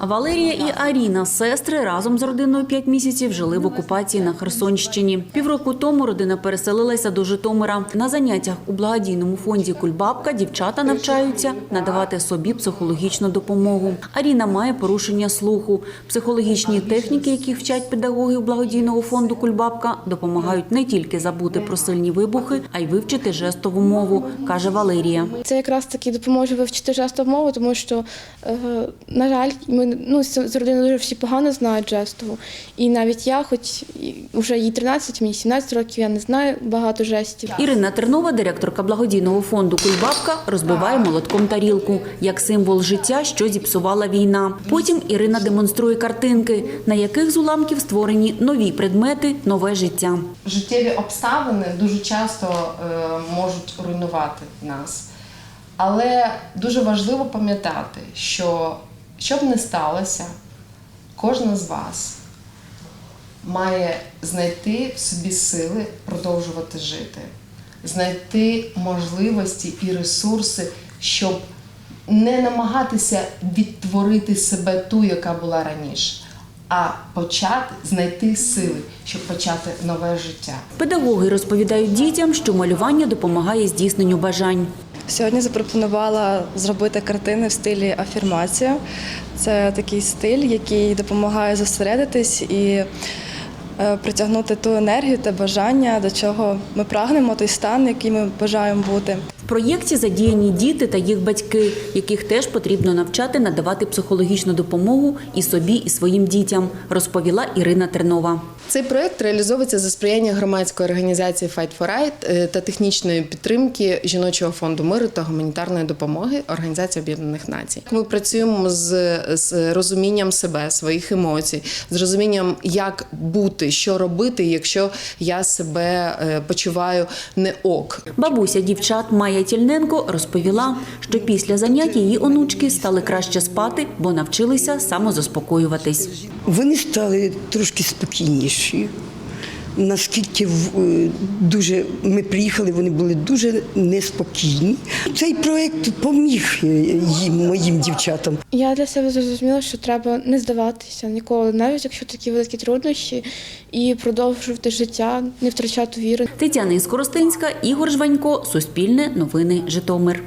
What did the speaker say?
Валерія і Аріна, сестри, разом з родиною 5 місяців жили в окупації на Херсонщині. Півроку тому родина переселилася до Житомира. На заняттях у благодійному фонді Кульбабка дівчата навчаються надавати собі психологічну допомогу. Аріна має порушення слуху. Психологічні техніки, яких вчать педагоги благодійного фонду Кульбабка, допомагають не тільки забути про сильні вибухи, а й вивчити жестову мову, каже Валерія. Це якраз таки допоможе вивчити жестову мову, тому що, е, на жаль, ми ну, з родиною дуже всі погано знають жестову. І навіть я, хоч вже їй 13, мені 17 років, я не знаю багато жестів. Ірина Тернова, директорка благодійного фонду Кульбабка, розбиває молотком тарілку як символ життя, що зіпсувала війна. Потім Ірина демонструє картинки, на яких з уламків створені нові предмети, нове життя. життєві обставини дуже часто е, можуть руйнувати нас. Але дуже важливо пам'ятати, що що б не сталося, кожна з вас має знайти в собі сили продовжувати жити, знайти можливості і ресурси, щоб не намагатися відтворити себе ту, яка була раніше, а почати знайти сили, щоб почати нове життя. Педагоги розповідають дітям, що малювання допомагає здійсненню бажань. Сьогодні запропонувала зробити картини в стилі афірмація. Це такий стиль, який допомагає зосередитись і е, притягнути ту енергію та бажання, до чого ми прагнемо, той стан, який ми бажаємо бути. В проєкті задіяні діти та їх батьки, яких теж потрібно навчати надавати психологічну допомогу і собі, і своїм дітям, розповіла Ірина Тернова. Цей проект реалізовується за сприяння громадської організації Fight for Right е, та технічної підтримки жіночого фонду миру та гуманітарної допомоги Організації Об'єднаних Націй. Ми працюємо з, з розумінням себе, своїх емоцій, з розумінням, як бути, що робити, якщо я себе е, почуваю не ок. Бабуся дівчат Майя Тільненко розповіла, що після занять її онучки стали краще спати, бо навчилися самозаспокоюватись. Вони стали трошки спокійніші. Наскільки в- е, дуже ми приїхали, вони були дуже неспокійні. Цей проект допоміг е, їм, моїм дівчатам. Я для себе зрозуміла, що треба не здаватися ніколи, навіть якщо такі великі труднощі, і продовжувати життя, не втрачати віри. Тетяна Іскоростинська, Ігор Жванько, Суспільне, Новини, Житомир.